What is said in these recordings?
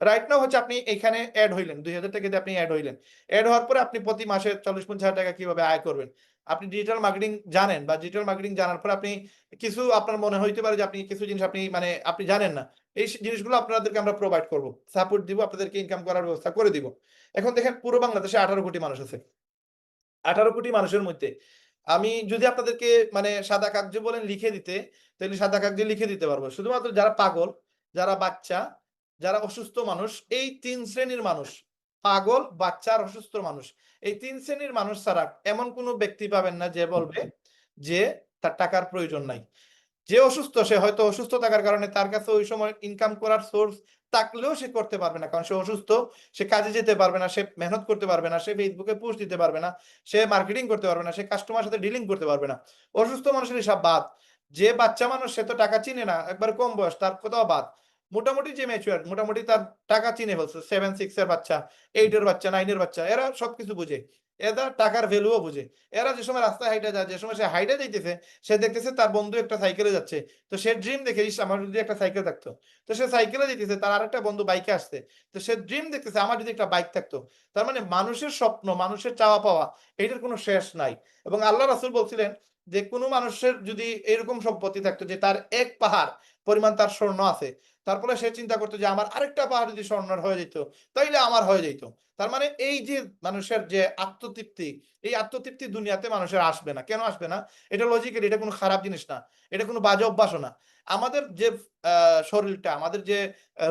Right now হচ্ছে আপনি এখানে অ্যাড হইলেন। দুই হাজার টাকা দিয়ে আপনি অ্যাড হইলেন। অ্যাড হওয়ার পরে আপনি প্রতি মাসে চল্লিশ পঞ্চাশ হাজার টাকা কীভাবে আয় করবেন? আপনি ডিজিটাল মার্কেটিং জানেন বা ডিজিটাল মার্কেটিং জানার পরে আপনি কিছু আপনার মনে হইতে পারে যে আপনি কিছু জিনিস আপনি মানে আপনি জানেন না। এই জিনিসগুলো আপনাদেরকে আমরা প্রোভাইড করব। সাপোর্ট দিব, আপনাদেরকে ইনকাম করার ব্যবস্থা করে দিব। এখন দেখেন পুরো বাংলাদেশে আঠারো কোটি মানুষ আছে। আঠারো কোটি মানুষের মধ্যে। আমি যদি আপনাদেরকে মানে সাদা কাগজে বলেন লিখে দিতে, তাহলে সাদা কাগজে লিখে দিতে পারব। শুধুমাত্র যারা পাগল, যারা বাচ্চা যারা অসুস্থ মানুষ, এই তিন শ্রেণির মানুষ, পাগল, বাচ্চা আর অসুস্থ মানুষ, এই তিন শ্রেণির মানুষ ছাড়া এমন কোনো ব্যক্তি পাবেন না যে বলবে যে তার টাকার প্রয়োজন নাই। যে অসুস্থ, সে হয়তো অসুস্থ থাকার কারণে তার কাছে ওই সময় ইনকাম করার সোর্স থাকলেও সে করতে পারবে না। কারণ সে অসুস্থ, সে কাজে যেতে পারবে না, সে মেহনত করতে পারবে না, সে ফেসবুকে পোস্ট দিতে পারবে না, সে মার্কেটিং করতে পারবে না, সে কাস্টমার সাথে ডিলিং করতে পারবে না। অসুস্থ মানুষের হিসাব বাদ। যে বাচ্চা মানুষ, সে তো টাকা চিনে না, একবার কম বয়স, তার কোথাও বাদ। মোটামুটি যে ম্যাচুয়ার মোটামুটি তার টাকা চিনে ফেলছে সেভেন সিক্স এর বাচ্চা এইট এর বাচ্চা নাইন এর বাচ্চা, এরা সবকিছু বুঝে। এরা টাকার ভ্যালুও বুঝে। এরা যে সময় রাস্তায় হাইটে যায়, যে সময় সে হাইটে যাইতেছে, সে দেখতেছে তার বন্ধু একটা সাইকেলে যাচ্ছে। তো সে ড্রিম দেখে আমার যদি একটা সাইকেল থাকতো। তো সে সাইকেলে যেতেছে, তার আরেকটা বন্ধু বাইকে আসছে। তো সে ড্রিম দেখতেছে, আমার যদি একটা বাইক থাকতো। তার মানে মানুষের স্বপ্ন, মানুষের চাওয়া পাওয়া এটার কোনো শেষ নাই। এবং আল্লাহ রাসুল বলছিলেন যে কোনো মানুষের যদি এরকম সম্পত্তি থাকতো যে তার এক পাহাড় পরিমাণ তার স্বর্ণ আছে, তারপরে সে চিন্তা করতো যে আমার আরেকটা পাহাড় যদি স্বর্ণের হয়ে যেত, তাইলে আমার হয়ে যেত। তার মানে এই যে মানুষের যে আত্মতৃপ্তি, এই আত্মতৃপ্তি দুনিয়াতে মানুষের আসবে না। কেন আসবে না? এটা লজিক্যালি এটা কোনো খারাপ জিনিস না। এটা কোনো বাজে অভ্যাসও না। আমাদের যে শরীরটা, আমাদের যে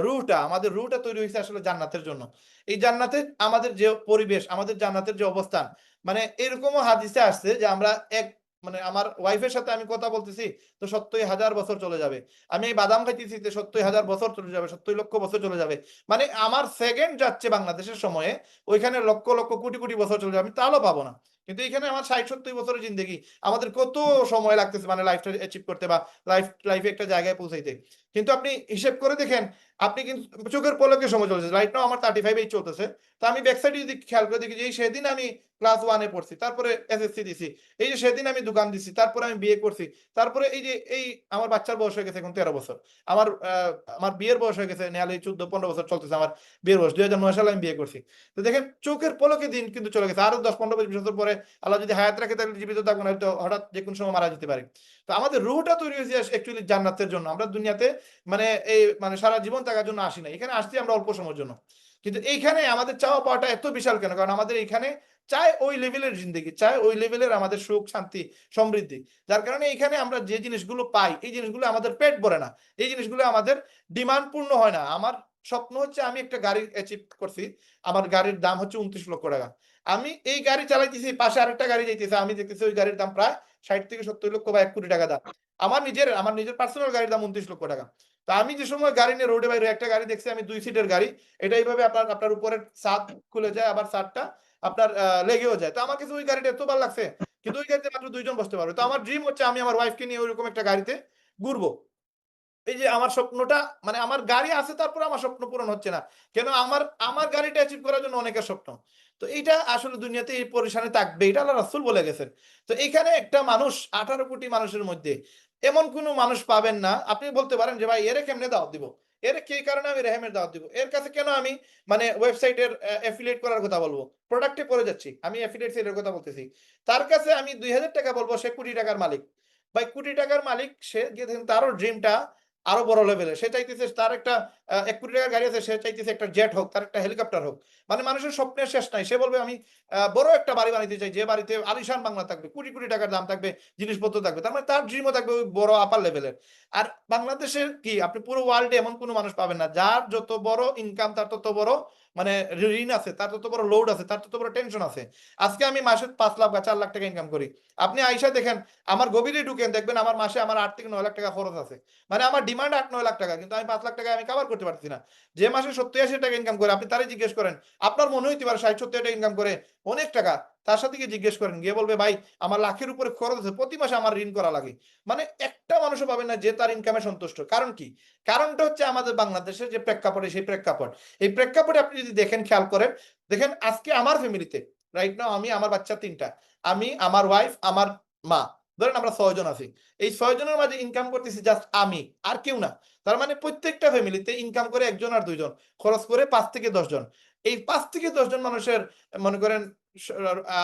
রুটা আমাদের রুটা তৈরি হয়েছে আসলে জান্নাতের জন্য। এই জান্নাতের আমাদের যে পরিবেশ, আমাদের জান্নাতের যে অবস্থান মানে এরকমও হাদিসে আসছে যে আমরা এক মানে আমার ওয়াইফের সাথে আমি কথা বলতেছি, তো সত্তর হাজার বছর চলে যাবে। আমি এই বাদাম খাইতেছি যে সত্তর হাজার বছর চলে যাবে, সত্তর লক্ষ বছর চলে যাবে। মানে আমার সেকেন্ড যাচ্ছে বাংলাদেশের সময়ে, ওইখানে লক্ষ লক্ষ কোটি কোটি বছর চলে যাবে, আমি তাহলেও পাবো না। কিন্তু এখানে আমার ষাট, সত্তর বছরের জিন্দগি। আমাদের কত সময় লাগতেছে মানে লাইফটা অ্যাচিভ করতে বা লাইফ লাইফে একটা জায়গায় পৌঁছাইতে। কিন্তু আপনি হিসেব করে দেখেন, আপনি কিন্তু চোখের পলকে সময় চলছে রাইট নাও আমার থার্টি ফাইভ এই চলতেছে। তো আমি ব্যাকসাইডে যদি খেয়াল করে দেখি যে এই সেদিন আমি ক্লাস ওয়ানে পড়ছি, তারপরে এসএসসি দিছি, এই যে সেদিন আমি দোকান দিছি, তারপরে আমি বিয়ে করছি, তারপরে এই যে এই আমার বাচ্চার বয়স হয়ে গেছে এখন তেরো বছর। আমার আমার বিয়ের বয়স হয়ে গেছে নেহালে চোদ্দ, পনেরো বছর চলতেছে আমার বিয়ের বয়স। দুই হাজার নয় সালে আমি বিয়ে করছি। তো দেখেন, চোখের পলকে দিন কিন্তু চলে গেছে। আরও দশ, পনেরো বছর পরে আল্লাহ যদি হায়াত রাখে, তাহলে জীবিত থাকব না হয়তো হঠাৎ যে কোনো সময় মারা যেতে পারে। তো আমাদের রুহটা তৈরি হয়েছে অ্যাকচুয়ালি জান্নাতের জন্য। আমরা দুনিয়াতে মানে এই মানে সারা জীবন থাকার জন্য আসি না এখানে আসছি আমরা অল্প সময়ের জন্য। কিন্তু এইখানে আমাদের চাওয়া পাওয়াটা এত বিশাল কেন? কারণ আমাদের এখানে চায় ওই লেভেলের জিন্দগি, চায় ওই লেভেলের আমাদের সুখ, শান্তি, সমৃদ্ধি। যার কারণে এখানে আমরা যে জিনিসগুলো পাই, এই জিনিসগুলো আমাদের পেট ভরে না। এই জিনিসগুলো আমাদের ডিমান্ড পূর্ণ হয় না। আমার স্বপ্ন হচ্ছে আমি একটা গাড়ি অ্যাচিভ করছি। আমার গাড়ির দাম হচ্ছে উনত্রিশ লক্ষ টাকা। আমি এই গাড়ি চালাইতেছি, পাশে আরেকটা গাড়ি যাইতেছে, আমি দেখতেছি ওই গাড়ির দাম প্রায় ষাট থেকে সত্তর লক্ষ বা এক কোটি টাকা দাম। আমার নিজের আমার নিজের পার্সোনাল গাড়ির দাম উনত্রিশ লক্ষ টাকা। তো আমি যে সময় গাড়ি নিয়ে রোডে বাইরে একটা গাড়ি দেখছি, আমি দুই সিটের গাড়ি, এটা এইভাবে আপনার আপনার উপরের ছাদ খুলে যায়, আবার ছাদটা আপনার লেগেও যায়। তো আমার কাছে ওই গাড়িটা এত ভালো লাগছে, কিন্তু ওই গাড়িতে মাত্র দুইজন বসতে পারবে। তো আমার ড্রিম হচ্ছে আমি আমার ওয়াইফকে নিয়ে ওইরকম একটা গাড়িতে ঘুরবো। এই যে আমার স্বপ্নটা মানে আমার গাড়ি আছে, তারপর আমার স্বপ্ন পূরণ হচ্ছে না। কেন আমার আমার গাড়িটা অ্যাচিভ করার জন্য অনেকের স্বপ্ন। তো এইটা আসলে দুনিয়াতে এই পরিশানে থাকবে, এটা আল্লাহ রাসুল বলে গেছেন। তো এখানে একটা মানুষ, আঠারো কোটি মানুষের মধ্যে, এমন কোনো মানুষ পাবেন না। আপনি বলতে পারেন যে, ভাই, এরে কেমনে দাওয়াত দিব? এর কি কারণে আমি রেহেমের দাওয়াত দিব? এর কাছে কেন আমি মানে ওয়েবসাইটের অ্যাফিলিয়েট করার কথা বলব? প্রোডাক্টে পড়ে যাচ্ছি, আমি অ্যাফিলিয়েট সেলের কথা বলতেছি। তার কাছে আমি দুই হাজার টাকা বলব, সে কোটি টাকার মালিক। ভাই, কোটি টাকার মালিক, সে গিয়ে দেখেন তারও ড্রিমটা আরও বড় লেভেলে সে চাইতেছে তার একটা এক কোটি টাকার গাড়ি আছে, সে চাইতেছে একটা জেট হোক, তার একটা হেলিকপ্টার হোক। মানে মানুষের স্বপ্নের শেষ নাই। সে বলবে, আমি বড় একটা বাড়ি বানাইতে চাই, যে বাড়িতে আলিশান বাংলা থাকবে, কোটি কোটি টাকার দাম থাকবে, জিনিসপত্র থাকবে। তার মানে তার ড্রিমও থাকবে ওই বড় আপার লেভেলের আর বাংলাদেশের কি, আপনি পুরো ওয়ার্ল্ডে এমন কোনো মানুষ পাবেন না, যার যত বড় ইনকাম তার তত বড় মানে ঋণ আছে, তার তত বড় লোড আছে, তার তত বড় টেনশন আছে। আজকে আমি মাসে পাঁচ লাখ বা চার লাখ টাকা ইনকাম করি। আপনি আইসা দেখেন, আমার গভীরে ঢুকেন, দেখবেন আমার মাসে আমার আট থেকে নয় লাখ টাকা খরচ আছে। মানে আমার ডিমান্ড আট নয় লাখ টাকা, কিন্তু আমি পাঁচ লাখ টাকা আমি করতে পারছি না। যে মাসে সত্তর আশি টাকা ইনকাম করে, আপনি তারই জিজ্ঞেস করেন, আপনার মনে হইতে পারে ষাট সত্তর টাকা ইনকাম করে অনেক টাকা, তার সাথে গিয়ে জিজ্ঞেস করেন, গিয়ে বলবে, ভাই, আমার লাখের উপরে খরচ আছে, প্রতি মাসে আমার ঋণ করা লাগে। মানে একটা মানুষও পাবেন না যে তার ইনকামে সন্তুষ্ট। কারণ কি? কারণটা হচ্ছে আমাদের বাংলাদেশের যে প্রেক্ষাপটে, সেই প্রেক্ষাপট। এই প্রেক্ষাপটে আপনি যদি দেখেন, খেয়াল করেন, দেখেন আজকে আমার ফ্যামিলিতে রাইট নাও আমি, আমার বাচ্চা তিনটা, আমি, আমার ওয়াইফ আমার মা, ধরেন আমরা ছয়জন আছি। এই ছয়জনের মাঝে ইনকাম করতেছি জাস্ট আমি, আর কেউ না। তার মানে প্রত্যেকটা ফ্যামিলিতে ইনকাম করে একজন আর দুইজন, খরচ করে পাঁচ থেকে দশ জন এই পাঁচ থেকে দশজন মানুষের, মনে করেন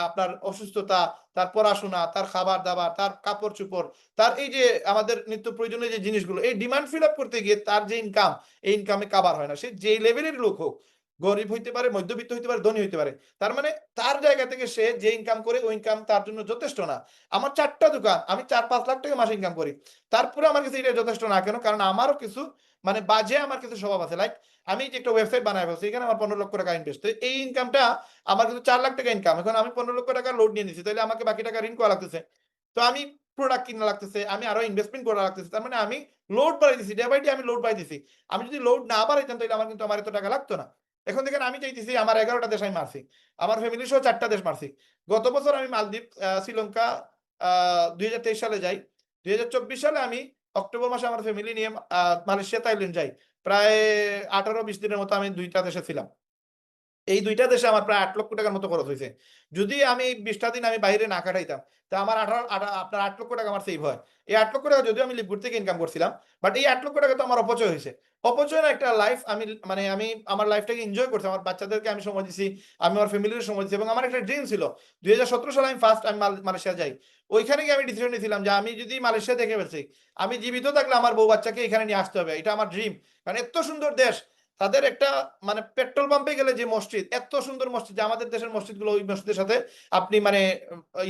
আপনার অসুস্থতা, তার পড়াশোনা, তার খাবার দাবার তার কাপড় চোপড় তার এই যে আমাদের নিত্য প্রয়োজনীয় যে জিনিসগুলো, এই ডিমান্ড ফিল আপ করতে গিয়ে তার যে ইনকাম এই ইনকামে কাবার হয় না। সে যেই লেভেলের লোক হোক গরিব হইতে পারে, মধ্যবিত্ত হইতে পারে, ধনী হইতে পারে। তার মানে তার জায়গা থেকে সে যে ইনকাম করে, ওই ইনকাম তার জন্য যথেষ্ট না। আমার চারটা দোকান, আমি চার পাঁচ লাখ টাকা মাসে ইনকাম করি। তারপরে আমার কাছে এটা যথেষ্ট না কেন? কারণ আমারও কিছু মানে বাজে আমার কিছু স্বভাব আছে। লাইক আমি যে একটা ওয়েবসাইট বানাই ফেলছি, এখানে আমার পনেরো লক্ষ টাকা ইনভেস্ট তো এই ইনকামটা আমার কিন্তু চার লাখ টাকা ইনকাম এখন আমি পনেরো লক্ষ টাকা লোড নিয়ে নিচ্ছি তাহলে আমাকে বাকি টাকা ঋণ করা লাগতেছে। তো আমি প্রোডাক্ট কিনা লাগতেছে, আমি আরও ইনভেস্টমেন্ট করা লাগতেছে। তার মানে আমি লোড বাড়াই দিছি ডে বাই ডে আমি লোড বাড়াই দিছি। আমি যদি লোড না বাড়াইতাম, তাহলে আমার কিন্তু আমার এত টাকা লাগতো না। এখন দেখেন আমি চাইতেছি আমার এগারোটা দেশ আমি মারছি। আমার ফ্যামিলি সহ চারটা দেশ মারছি। গত বছর আমি মালদ্বীপ শ্রীলঙ্কা দুই হাজার তেইশ সালে যাই। দুই হাজার চব্বিশ সালে আমি অক্টোবর মাসে আমার ফ্যামিলি নিয়ে মালয়েশিয়া তাইল্যান্ড যাই। প্রায় আঠারো, বিশ দিনের মতো আমি দুইটা দেশে ছিলাম। এই দুইটা দেশে আমার প্রায় আট লক্ষ টাকার মতো খরচ হয়েছে। যদি আমি বিশটা দিন আমি বাইরে না কাটাইতাম, তা আমার আঠারো আঠা- আপনার আট লক্ষ টাকা আমার সেভ হয়। এই আট লক্ষ টাকা যদিও আমি লিপগুড থেকে ইনকাম করছিলাম বাট এই আট লক্ষ টাকা তো আমার অপচয় হয়েছে। অপচয় না একটা লাইফ আমি মানে আমি, আমার লাইফটাকে এনজয় করছি, আমার বাচ্চাদেরকে আমি সময় দিছি, আমি আমার ফ্যামিলির সময় দিচ্ছি এবং আমার একটা ড্রিম ছিল। দুই হাজার সতেরো সালে আমি ফার্স্ট আমি মাল- মালয়েশিয়া যাই। ওইখানে গিয়ে আমি ডিসিশন নিয়েছিলাম যে আমি যদি মালয়েশিয়া দেখে ফেলছি, আমি জীবিত থাকলে আমার বউ বাচ্চাকে এখানে নিয়ে আসতে হবে। এটা আমার ড্রিম কারণ এত সুন্দর দেশ তাদের একটা মানে পেট্রোল পাম্পে গেলে যে মসজিদ, এত সুন্দর মসজিদ যে আমাদের দেশের মসজিদগুলো ওই মসজিদের সাথে আপনি মানে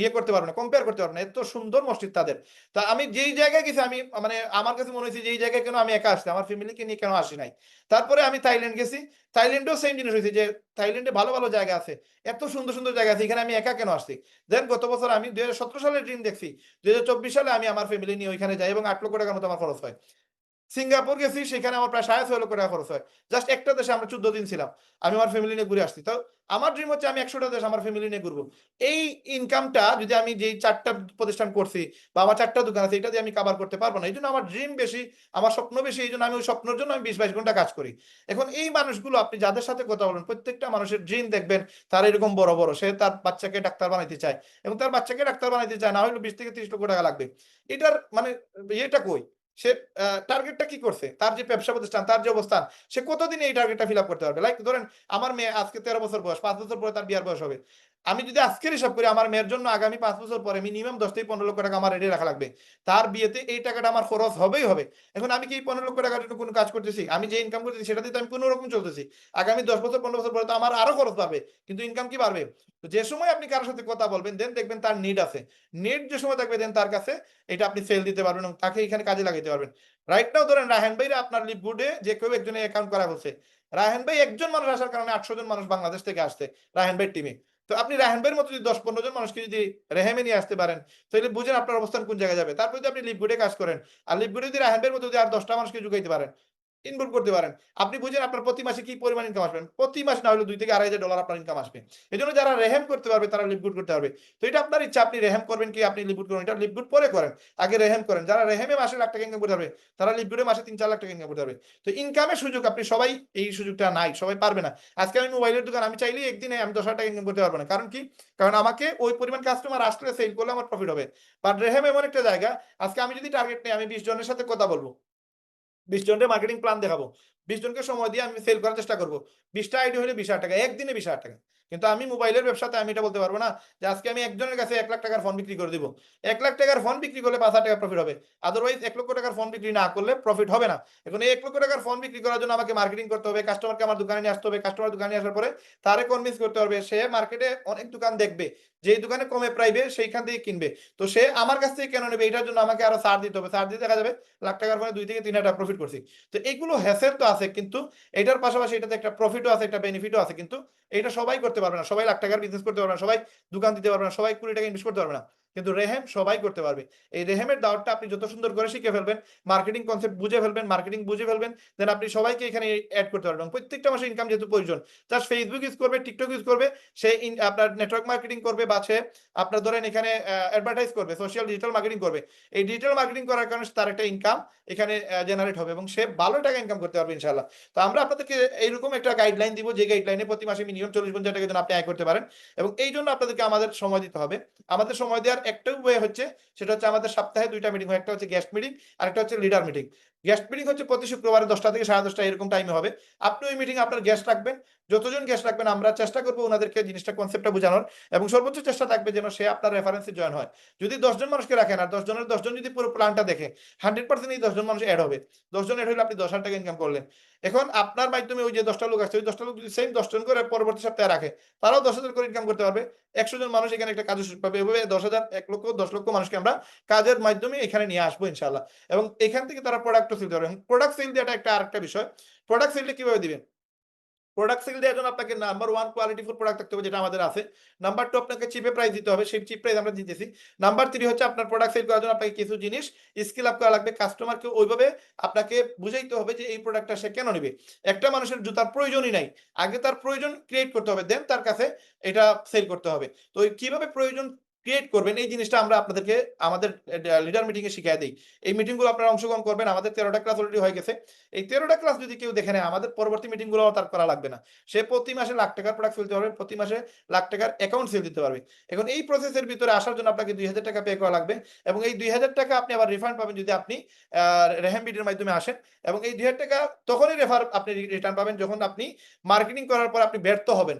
ইয়ে করতে পারবেন না কম্পেয়ার করতে পারবেন না। এত সুন্দর মসজিদ তাদের। তা আমি যেই জায়গায় গেছি, আমি মানে আমার কাছে মনে হয়েছে যেই জায়গায় কেন আমি একা আসছি, আমার ফ্যামিলিকে নিয়ে কেন আসি নাই? তারপরে আমি থাইল্যান্ড গেছি। থাইল্যান্ডেও সেম জিনিস হয়েছে যে, থাইল্যান্ডে ভালো ভালো জায়গা আছে, এত সুন্দর সুন্দর জায়গা আছে, এখানে আমি একা কেন আসছি? দেন গত বছর আমি দুই সালের ড্রিম দেখছি, দুই হাজার চব্বিশ সালে আমি আমার ফ্যামিলি নিয়ে ওইখানে যাই এবং আট লক্ষ টাকার মতো আমার খরচ হয়। সিঙ্গাপুর গেছি সেখানে আমার প্রায় সাড়ে ছয় লক্ষ টাকা খরচ হয়। জাস্ট একটা দেশে আমরা চোদ্দ দিন ছিলাম। আমি আমার ফ্যামিলি নিয়ে ঘুরে আসছি। তাও আমার ড্রিম হচ্ছে আমি একশোটা দেশ আমার ফ্যামিলি নিয়ে ঘুরবো। এই ইনকামটা যদি আমি যেই চারটা প্রতিষ্ঠান করছি বা আমার চারটা দোকান আছে, এটা দিয়ে আমি কাবার করতে পারব না। এই জন্য আমার ড্রিম বেশি, আমার স্বপ্ন বেশি, এই জন্য আমি ওই স্বপ্নের জন্য আমি বিশ বাইশ ঘণ্টা কাজ করি। এখন এই মানুষগুলো, আপনি যাদের সাথে কথা বলেন, প্রত্যেকটা মানুষের ড্রিম দেখবেন, তার এরকম বড় বড়। সে তার বাচ্চাকে ডাক্তার বানাইতে চায় এবং তার বাচ্চাকে ডাক্তার বানাইতে চায়, না হলে বিশ থেকে ত্রিশ লক্ষ টাকা লাগবে। এটার মানে ইয়েটা কই? সে টার্গেটটা কি করছে? তার যে ব্যবসা প্রতিষ্ঠান, তার যে অবস্থান, সে কতদিন এই টার্গেটটা ফিল করতে পারবে? লাইক ধরেন, আমার মেয়ে আজকে তেরো বছর বয়স, পাঁচ বছর পরে তার বিয়ার বয়স হবে। আমি যদি আজকের হিসাব করি, আমার মেয়ের জন্য আগামী পাঁচ বছর পরে মিনিমাম দশ থেকে পনেরো লক্ষ টাকা আমার রেডি রাখা লাগবে। তার বিয়েতে এই টাকাটা আমার খরচ হবেই হবে। এখন আমি কি এই পনেরো লক্ষ টাকার জন্য কোনো কাজ করতেছি? আমি যে ইনকাম করতেছি, সেটা দিয়ে আমি কোনো রকম চলতেছি। আগামী দশ বছর, পনেরো বছর পরে তো আমার আরও খরচ পাবে কিন্তু ইনকাম কি বাড়বে? তো যে সময় আপনি কারোর সাথে কথা বলবেন দেন দেখবেন তার নিড আছে। নিড যে সময় থাকবে দেন তার কাছে এটা আপনি সেল দিতে পারবেন এবং তাকে এখানে কাজে লাগাইতে পারবেন। রাইট নাও ধরেন রাহেন ভাইরা আপনার লিপগুডে যে কেউ একজনের অ্যাকাউন্ট করা হচ্ছে। রাহেন ভাই একজন মানুষ আসার কারণে আটশো জন মানুষ বাংলাদেশ থেকে আসছে রাহেন ভাই টিমে তো আপনি রাহেন ভাইয়ের মতো যদি দশ পনেরো জন মানুষকে যদি রেহেমে নিয়ে আসতে পারেন, তাহলে বুঝেন আপনার অবস্থান কোন জায়গায় যাবে। তারপর যদি আপনি লিপগুডে কাজ করেন, আর লিপগুডে যদি রাহেন ভাইয়ের মতো যদি আর দশটা মানুষকে যুগাইতে পারেন ইনভলভ করতে পারেন। আপনি বুঝেন আপনার প্রতি মাসে কি পরিমাণ ইনকাম আসবেন প্রতি মাসে না হলে দুই থেকে আড়াই হাজার ডলার আপনার ইনকাম আসবে। এই জন্য যারা রেহেম করতে পারবে, তারা লিপগুড করতে পারবে। তো এটা আপনার ইচ্ছা, আপনি রেহেম করবেন কি, আপনি লিপগুড করবেন? এটা লিপগুড পরে করেন। আগে রেহেম করেন। যারা রেহেমে মাসে লাখ টাকা ইনকাম করতে পারবে, তারা লিপগুডে মাসে তিন চার লাখ টাকা ইনকাম করতে পারবে। তো ইনকামের সুযোগ আপনি সবাই, এই সুযোগটা নাই, সবাই পারবে না। আজকে আমি মোবাইলের দোকান, আমি চাইলেই একদিনে আমি দশ হাজার টাকা ইনকাম করতে পারব না। কারণ কি? কারণ আমাকে ওই পরিমাণ কাস্টমার আসলে সেল করলে আমার প্রফিট হবে। বাট রেহেম এমন একটা জায়গা, আজকে আমি যদি টার্গেট নেই, আমি বিশ জনের সাথে কথা বলব। বিশ জনের মার্কেটিং প্ল্যান দেখাবো। বিশ জনকে সময় দিয়ে আমি সেল করার চেষ্টা করব। বিশটা আইডি হলে বিশ টাকা, একদিনে বিশ হাজার টাকা। কিন্তু আমি মোবাইলের ব্যবসাতে আমি এটা বলতে পারব না যে আজকে আমি একজনের কাছে এক লাখ টাকার ফোন বিক্রি করে দিব। এক লাখ টাকার ফোন বিক্রি করলে পাঁচ হাজার টাকা প্রফিট হবে। আদারওয়াইজ এক লক্ষ টাকার ফোন বিক্রি না করলে প্রফিট হবে না। এখন এক লক্ষ টাকার ফোন বিক্রি করার জন্য আমাকে মার্কেটিং করতে হবে কাস্টমারকে আমার দোকানে নিয়ে আসতে হবে কাস্টমার দোকানে আসার পরে তারে কনভিন্স করতে হবে, সে মার্কেটে অনেক দোকান দেখবে, যেই দোকানে কমে প্রাইবে সেইখান থেকে কিনবে। তো সে আমার কাছ থেকে কেন নেবে? এটার জন্য আমাকে আরও সার দিতে হবে। সার দিতে দেখা যাবে, লাখ টাকার ফোনে দুই থেকে তিন হাজার প্রফিট করছি। তো এইগুলো হ্যাসেল তো আছে কিন্তু এটার পাশাপাশি এটাতে একটা প্রফিটও আছে, একটা বেনিফিটও আছে কিন্তু এটা সবাই করতে পারবে না। সবাই লাখ টাকার বিজনেস করতে পারবে না, সবাই দোকান দিতে পারবে না, সবাই কুড়ি টাকা ইনভেস্ট করতে পারবে না। কিন্তু রেহেম সবাই করতে পারবে। এই রেহেমের দাওয়াতটা আপনি যত সুন্দর করে শিখে ফেলবেন মার্কেটিং কনসেপ্ট বুঝে ফেলবেন মার্কেটিং বুঝে ফেলবেন দেন আপনি সবাইকে এখানে অ্যাড করতে পারবেন। প্রত্যেকটা মাসে ইনকাম যেহেতু প্রয়োজন জাস্ট ফেসবুক ইউজ করবে টিকটক ইউজ করবে, সে আপনার নেটওয়ার্ক মার্কেটিং করবে বা সে আপনার ধরেন এখানে অ্যাডভার্টাইজ করবে সোশ্যাল ডিজিটাল মার্কেটিং করবে। এই ডিজিটাল মার্কেটিং করার কারণে তার একটা ইনকাম এখানে জেনারেট হবে এবং সে ভালো টাকা ইনকাম করতে পারবে ইনশাল্লাহ তো আমরা আপনাদেরকে এইরকম একটা গাইডলাইন দিব যে গাইডলাইনে প্রতি মাসে মিনিমাম চল্লিশ পঞ্চাশ টাকা যেন আপনি আয় করতে পারেন। এবং এই জন্য আপনাদেরকে আমাদের সময় দিতে হবে। আমাদের সময় দেওয়ার একটা ওয়ে হচ্ছে, সেটা হচ্ছে আমাদের সপ্তাহে দুইটা মিটিং হয়। একটা হচ্ছে গেস্ট মিটিং আর একটা হচ্ছে লিডার মিটিং গেস্ট মিটিং হচ্ছে প্রতি শুক্রবার দশটা থেকে সাড়ে দশটা, এরকম টাইমে হবে। আপনি ওই মিটিং আপনার গেস্ট রাখবেন। যতজন গেস্ট রাখবেন, আমরা চেষ্টা করব ওনাদেরকে জিনিসটা কনসেপ্টটা বোঝানোর। এবং সর্বোচ্চ চেষ্টা থাকবে যেন সে আপনার রেফারেন্সে জয়েন হয়। যদি দশজন মানুষকে রাখেন, আর দশজনের, দশজন যদি পুরো প্ল্যানটা দেখে হান্ড্রেড পার্সেন্ট এই দশজন মানুষ অ্যাড হবে। দশজন অ্যাড হলে আপনি দশ হাজার টাকা ইনকাম করলেন। এখন আপনার মাধ্যমে ওই যে দশটা লোক আছে ওই দশটা লোক যদি সেম দশজন করে পরবর্তী সপ্তাহে রাখে, তারাও দশ হাজার করে ইনকাম করতে পারবে। একশো জন মানুষ এখানে একটা কাজের পাবে। এভাবে দশ হাজার এক লক্ষ, দশ লক্ষ মানুষকে আমরা কাজের মাধ্যমে এখানে নিয়ে আসব ইনশাল্লাহ এবং এখান থেকে তারা প্রোডাক্টও সেল করবে প্রোডাক্ট সেল দেওয়াটা একটা আরেকটা বিষয়। প্রোডাক্ট সেলটা কীভাবে দিবেন? প্রোডাক্ট সেল দেওয়ার জন্য আপনাকে number one quality full product থাকতে হবে, যেটা আমাদের আছে। নাম্বার টু আপনাকে চিপে প্রাইস দিতে হবে, সেই চিপ প্রাইস আমরা দিতেছি। নাম্বার থ্রি হচ্ছে আপনার প্রোডাক্ট সেল করার জন্য আপনাকে কিছু জিনিস স্কিল আপ করা লাগবে। কাস্টমারকে ওইভাবে আপনাকে বুঝাইতে হবে যে এই প্রোডাক্টটা সে কেন নেবে। একটা মানুষের জুতার প্রয়োজনই নাই। আগে তার প্রয়োজন ক্রিয়েট করতে হবে দেন তার কাছে এটা সেল করতে হবে। তো কীভাবে প্রয়োজন ক্রিয়েট করবেন, এই জিনিসটা আমরা আপনাদেরকে আমাদের লিডার মিটিং এ শিখিয়ে দিই। এই মিটিংগুলো আপনারা অংশগ্রহণ করবেন, আমাদের তেরোটা ক্লাস অলরেডি হয়ে গেছে। এই তেরোটা ক্লাস যদি কেউ দেখে নেয়, আমাদের পরবর্তী মিটিংগুলো তার করা লাগবে না। সে প্রতি মাসে লাখ টাকার প্রোডাক্ট সেল দিতে পারবে, প্রতি মাসে লাখ টাকার অ্যাকাউন্ট সেল দিতে পারবে। এখন এই প্রসেসের ভিতরে আসার জন্য আপনাকে দুই হাজার টাকা পে করা লাগবে এবং এই দুই হাজার টাকা আপনি আবার রিফান্ড পাবেন যদি আপনি রেহাম বিডির মাধ্যমে আসেন এবং এই দুই হাজার টাকা তখনই রেফার আপনি রিটার্ন পাবেন যখন আপনি মার্কেটিং করার পর আপনি ব্যর্থ হবেন।